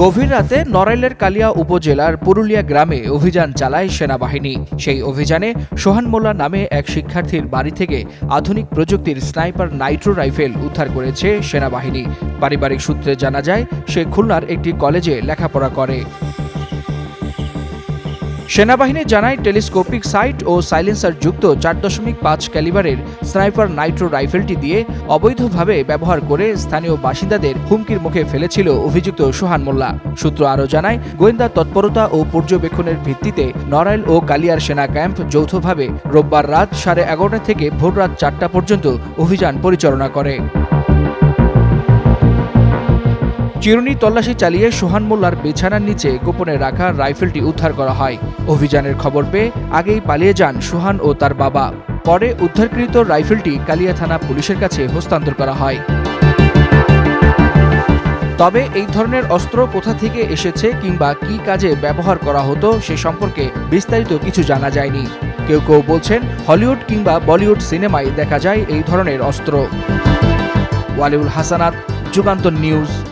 গভীর রাতে নড়াইলের কালিয়া উপজেলার পুরুলিয়া গ্রামে অভিযান চালায় সেনাবাহিনী। সেই অভিযানে সোহান মোল্লা নামে এক শিক্ষার্থীর বাড়ি থেকে আধুনিক প্রযুক্তির স্নাইপার নাইট্রো রাইফেল উদ্ধার করেছে সেনাবাহিনী। পারিবারিক সূত্রে জানা যায়, সে খুলনার একটি কলেজে লেখাপড়া করে। সেনাবাহিনী জানায় টেলিস্কোপিক সাইট ও সাইলেন্সার যুক্ত চার দশমিক পাঁচ ক্যালিবারের স্নাইপার নাইট্রো রাইফেলটি দিয়ে অবৈধভাবে ব্যবহার করে স্থানীয় বাসিন্দাদের হুমকির মুখে ফেলেছিল অভিযুক্ত সোহান মোল্লা। সূত্র আরও জানায়, গোয়েন্দা তৎপরতা ও পর্যবেক্ষণের ভিত্তিতে নড়াইল ও কালিয়ার সেনা ক্যাম্প যৌথভাবে রোববার রাত সাড়ে এগারোটা থেকে ভোর রাত চারটা পর্যন্ত অভিযান পরিচালনা করে। চিরুনি তল্লাশি চালিয়ে সোহান মোল্লার বিছানার নিচে গোপনে রাখা রাইফেলটি উদ্ধার করা হয়। অভিযানের খবর পেয়ে আগেই পালিয়ে যান সোহান ও তার বাবা। পরে উদ্ধারকৃত রাইফেলটি কালিয়া থানা পুলিশের কাছে হস্তান্তর করা হয়। তবে এই ধরনের অস্ত্র কোথা থেকে এসেছে কিংবা কি কাজে ব্যবহার করা হতো সে সম্পর্কে বিস্তারিত কিছু জানা যায়নি। কেউ কেউ বলছেন, হলিউড কিংবা বলিউড সিনেমায় দেখা যায় এই ধরনের অস্ত্র। ওয়ালিউল হাসানাত, যুগান্তর নিউজ।